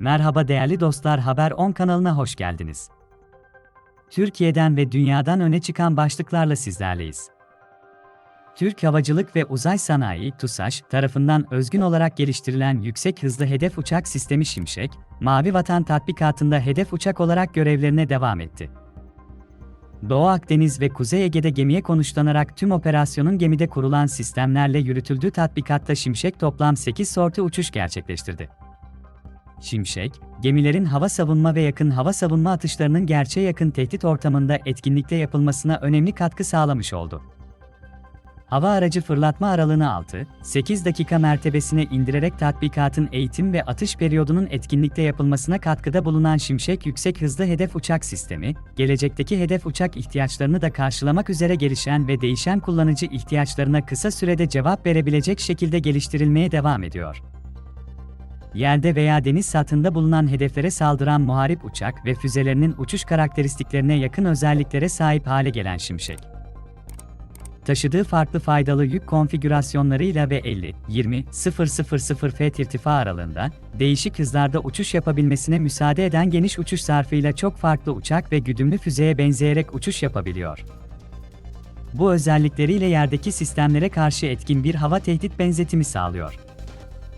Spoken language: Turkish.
Merhaba değerli dostlar Haber 10 kanalına hoş geldiniz. Türkiye'den ve dünyadan öne çıkan başlıklarla sizlerleyiz. Türk Havacılık ve Uzay Sanayi TUSAŞ tarafından özgün olarak geliştirilen yüksek hızlı hedef uçak sistemi Şimşek, Mavi Vatan tatbikatında hedef uçak olarak görevlerine devam etti. Doğu Akdeniz ve Kuzey Ege'de gemiye konuşlanarak tüm operasyonun gemide kurulan sistemlerle yürütüldüğü tatbikatta Şimşek toplam 8 sortu uçuş gerçekleştirdi. Şimşek, gemilerin hava savunma ve yakın hava savunma atışlarının gerçeğe yakın tehdit ortamında etkinlikle yapılmasına önemli katkı sağlamış oldu. Hava aracı fırlatma aralığını 6-8 dakika mertebesine indirerek tatbikatın eğitim ve atış periyodunun etkinlikte yapılmasına katkıda bulunan Şimşek Yüksek Hızlı Hedef Uçak Sistemi, gelecekteki hedef uçak ihtiyaçlarını da karşılamak üzere gelişen ve değişen kullanıcı ihtiyaçlarına kısa sürede cevap verebilecek şekilde geliştirilmeye devam ediyor yerde veya deniz satında bulunan hedeflere saldıran muharip uçak ve füzelerinin uçuş karakteristiklerine yakın özelliklere sahip hale gelen Şimşek. Taşıdığı farklı faydalı yük konfigürasyonlarıyla ve 50-20-000 feet irtifa aralığında değişik hızlarda uçuş yapabilmesine müsaade eden geniş uçuş zarfıyla çok farklı uçak ve güdümlü füzeye benzeyerek uçuş yapabiliyor. Bu özellikleriyle yerdeki sistemlere karşı etkin bir hava tehdit benzetimi sağlıyor.